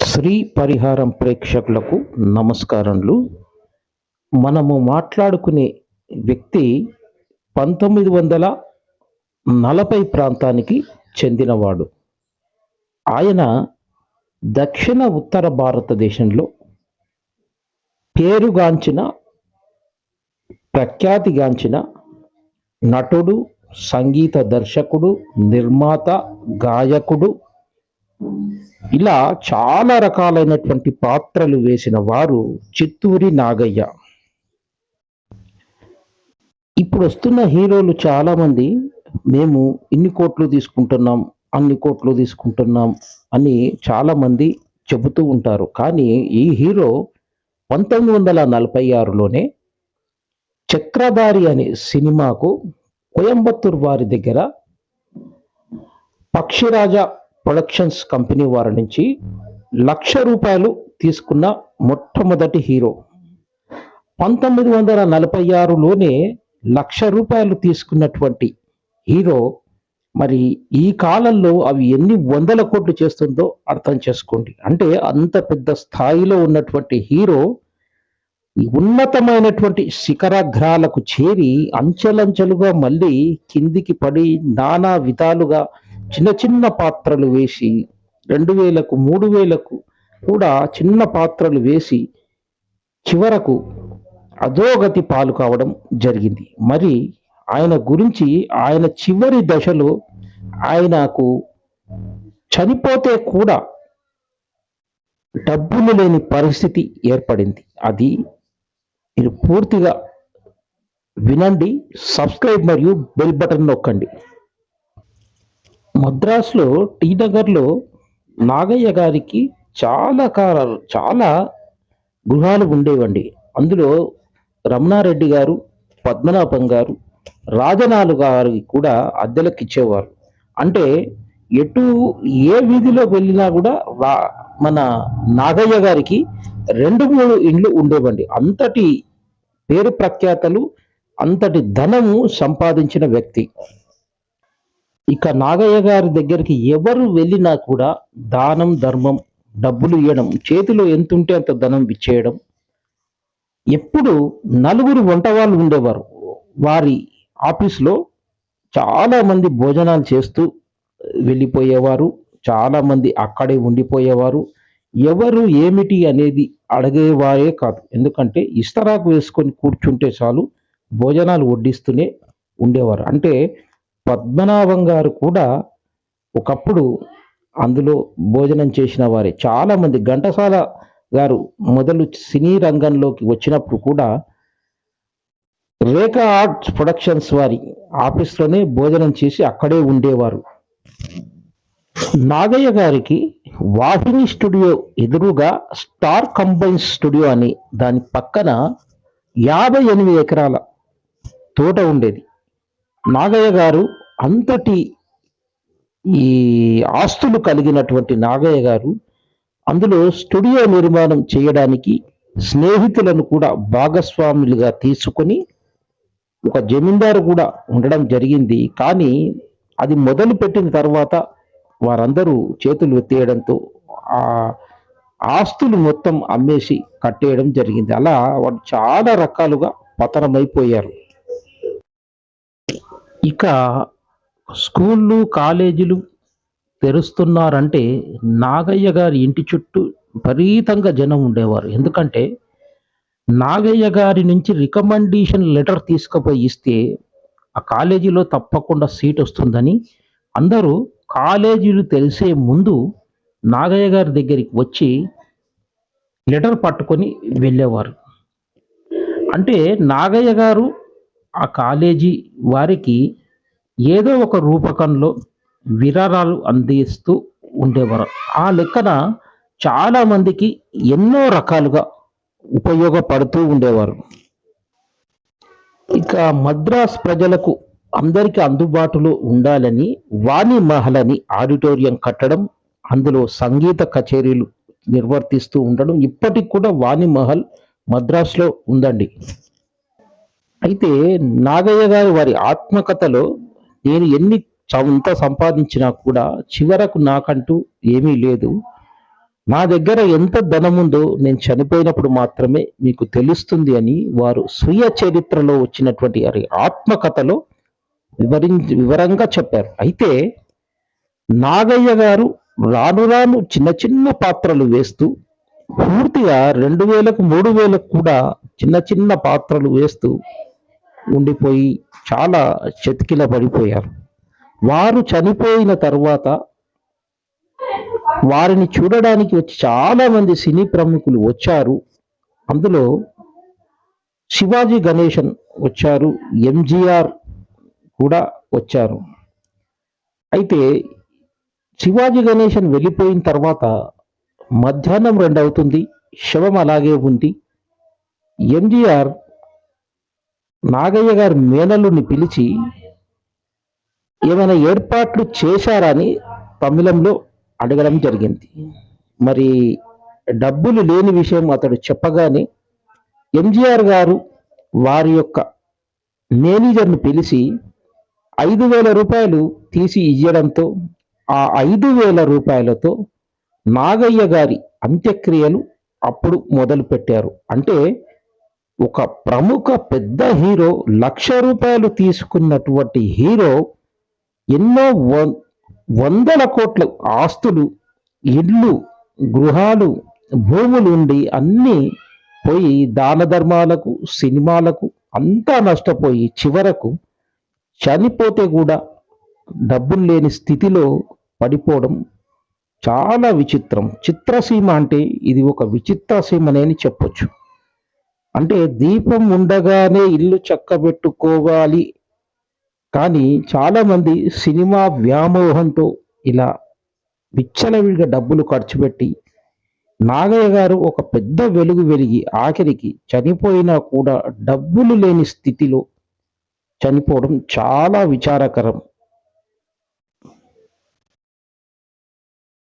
శ్రీ పరిహారం ప్రేక్షకులకు నమస్కారములు. మనము మాట్లాడుకునే వ్యక్తి పంతొమ్మిది వందల నలభై ప్రాంతానికి చెందినవాడు. ఆయన దక్షిణ ఉత్తర భారతదేశంలో పేరుగాంచిన ప్రఖ్యాతిగాంచిన నటుడు సంగీత దర్శకుడు నిర్మాత గాయకుడు ఇలా చాలా రకాలైనటువంటి పాత్రలు వేసిన వారు చిత్తూరి నాగయ్య. ఇప్పుడు వస్తున్న హీరోలు చాలామంది మేము ఇన్ని కోట్లు తీసుకుంటున్నాం అన్ని కోట్లు తీసుకుంటున్నాం అని చాలా మంది చెబుతూ ఉంటారు. కానీ ఈ హీరో పంతొమ్మిది వందల నలభై ఆరులోనే చక్రధారి అనే సినిమాకు కోయంబత్తూర్ వారి దగ్గర పక్షిరాజా ప్రొడక్షన్స్ కంపెనీ వారి నుంచి లక్ష రూపాయలు తీసుకున్న మొట్టమొదటి హీరో. పంతొమ్మిది వందల నలభై ఆరులోనే లక్ష రూపాయలు తీసుకున్నటువంటి హీరో మరి ఈ కాలంలో అవి ఎన్ని వందల కోట్లు చేస్తుందో అర్థం చేసుకోండి. అంటే అంత పెద్ద స్థాయిలో ఉన్నటువంటి హీరో ఉన్నతమైనటువంటి శిఖరాగ్రాలకు చేరి అంచెలంచెలుగా మళ్ళీ కిందికి పడి నానా విధాలుగా చిన్న చిన్న పాత్రలు వేసి రెండు వేలకు మూడు వేలకు కూడా చిన్న పాత్రలు వేసి చివరకు అధోగతి పాలు కావడం జరిగింది. మరి ఆయన గురించి ఆయన చివరి దశలో ఆయనకు చనిపోతే కూడా డబ్బులు లేని పరిస్థితి ఏర్పడింది. అది మీరు పూర్తిగా వినండి సబ్స్క్రైబ్ మరియు బెల్ బటన్ నొక్కండి. మద్రాసులో టీ నగర్లో నాగయ్య గారికి చాలా కాలాలు చాలా గృహాలు ఉండేవండి. అందులో రమణారెడ్డి గారు పద్మనాభం గారు రాజనాలు గారికి కూడా అద్దెలకు ఇచ్చేవారు. అంటే ఎటు ఏ వీధిలో వెళ్ళినా కూడా మన నాగయ్య గారికి రెండు మూడు ఇండ్లు ఉండేవండి. అంతటి పేరు ప్రఖ్యాతలు అంతటి ధనము సంపాదించిన వ్యక్తి. ఇక నాగయ్య గారి దగ్గరికి ఎవరు వెళ్ళినా కూడా దానం ధర్మం డబ్బులు ఇవ్వడం చేతిలో ఎంతుంటే అంత ధనం ఇచ్చేయడం ఎప్పుడు నలుగురు వంట వాళ్ళు ఉండేవారు. వారి ఆఫీస్లో చాలామంది భోజనాలు చేస్తూ వెళ్ళిపోయేవారు. చాలామంది అక్కడే ఉండిపోయేవారు. ఎవరు ఏమిటి అనేది అడిగేవారే కాదు. ఎందుకంటే ఇస్తరాకు వేసుకొని కూర్చుంటే చాలు భోజనాలు వడ్డిస్తూనే ఉండేవారు. అంటే పద్మనాభం గారు కూడా ఒకప్పుడు అందులో భోజనం చేసిన వారే. చాలామంది ఘంటసాల గారు మొదలు సినీ రంగంలోకి వచ్చినప్పుడు కూడా రేఖా ఆర్ట్స్ ప్రొడక్షన్స్ వారి ఆఫీస్లోనే భోజనం చేసి అక్కడే ఉండేవారు. నాగయ్య గారికి వాహిని స్టూడియో ఎదురుగా స్టార్ కంబైన్స్ స్టూడియో అని దాని పక్కన యాభై ఎనిమిది ఎకరాల తోట ఉండేది. నాగయ్య గారు అంతటి ఈ ఆస్తులు కలిగినటువంటి నాగయ్య గారు అందులో స్టూడియో నిర్మాణం చేయడానికి స్నేహితులను కూడా భాగస్వాములుగా తీసుకొని ఒక జమీందారు కూడా ఉండడం జరిగింది. కానీ అది మొదలు పెట్టిన తర్వాత వారందరూ చేతులు ఎత్తేయడంతో ఆ ఆస్తులు మొత్తం అమ్మేసి కట్టేయడం జరిగింది. అలా వాడు చాలా రకాలుగా పతనమైపోయారు. ఇక స్కూళ్ళు కాలేజీలు తెరుస్తున్నారంటే నాగయ్య గారి ఇంటి చుట్టూ విపరీతంగా జనం ఉండేవారు. ఎందుకంటే నాగయ్య గారి నుంచి రికమెండేషన్ లెటర్ తీసుకుపోయి ఇస్తే ఆ కాలేజీలో తప్పకుండా సీట్ వస్తుందని అందరూ కాలేజీలు తెలిసే ముందు నాగయ్య గారి దగ్గరికి వచ్చి లెటర్ పట్టుకొని వెళ్ళేవారు. అంటే నాగయ్య గారు ఆ కాలేజీ వారికి ఏదో ఒక రూపకంలో విరాళాలు అందిస్తూ ఉండేవారు. ఆ లెక్కన చాలామందికి ఎన్నో రకాలుగా ఉపయోగపడుతూ ఉండేవారు. ఇక మద్రాస్ ప్రజలకు అందరికీ అందుబాటులో ఉండాలని వాణి మహల్ అని ఆడిటోరియం కట్టడం అందులో సంగీత కచేరీలు నిర్వర్తిస్తూ ఉండడం ఇప్పటికి కూడా వాణి మహల్ మద్రాసులో ఉందండి. అయితే నాగయ్య గారు వారి ఆత్మకథలో నేను ఎన్ని ఎంత సంపాదించినా కూడా చివరకు నాకంటూ ఏమీ లేదు. నా దగ్గర ఎంత ధనం ఉందో నేను చనిపోయినప్పుడు మాత్రమే మీకు తెలుస్తుంది అని వారు స్వీయ చరిత్రలో వచ్చినటువంటి వారి ఆత్మకథలో వివరించి వివరంగా చెప్పారు. అయితే నాగయ్య గారు రాను రాను చిన్న చిన్న పాత్రలు వేస్తూ పూర్తిగా రెండు వేలకు మూడు వేలకు కూడా చిన్న చిన్న పాత్రలు వేస్తూ ఉండిపోయి చాలా చతికిల పడిపోయారు. వారు చనిపోయిన తర్వాత వారిని చూడడానికి వచ్చి చాలా మంది సినీ ప్రముఖులు వచ్చారు. అందులో శివాజీ గణేశన్ వచ్చారు ఎంజీఆర్ కూడా వచ్చారు. అయితే శివాజీ గణేశన్ వెళ్ళిపోయిన తర్వాత మధ్యాహ్నం రెండు అవుతుంది శవం అలాగే ఉంది. ఎంజీఆర్ నాగయ్య గారి మేనల్లుని పిలిచి ఏమైనా ఏర్పాట్లు చేశారని తమిళంలో అడగడం జరిగింది. మరి డబ్బులు లేని విషయం అతడు చెప్పగానే ఎంజీఆర్ గారు వారి యొక్క మేనేజర్ను పిలిచి ఐదు వేల రూపాయలు తీసి ఇవ్వడంతో ఆ ఐదు వేల రూపాయలతో నాగయ్య గారి అంత్యక్రియలు అప్పుడు మొదలు పెట్టారు అంటే ఒక ప్రముఖ పెద్ద హీరో లక్ష రూపాయలు తీసుకున్నటువంటి హీరో ఎన్నో వందల కోట్ల ఆస్తులు ఇళ్ళు గృహాలు భూములు ఉండి అన్నీ పోయి దాన ధర్మాలకు సినిమాలకు అంతా నష్టపోయి చివరకు చనిపోతే కూడా డబ్బులు లేని స్థితిలో పడిపోవడం చాలా విచిత్రం. చిత్రసీమ అంటే ఇది ఒక విచిత్రసీమనే అని చెప్పొచ్చు. అంటే దీపం ఉండగానే ఇల్లు చక్కబెట్టుకోవాలి. కానీ చాలామంది సినిమా వ్యామోహంతో ఇలా విచ్చలవిడిగా డబ్బులు ఖర్చు పెట్టి నాగయ్య గారు ఒక పెద్ద వెలుగు వెలిగి ఆఖరికి చనిపోయినా కూడా డబ్బులు లేని స్థితిలో చనిపోవడం చాలా విచారకరం.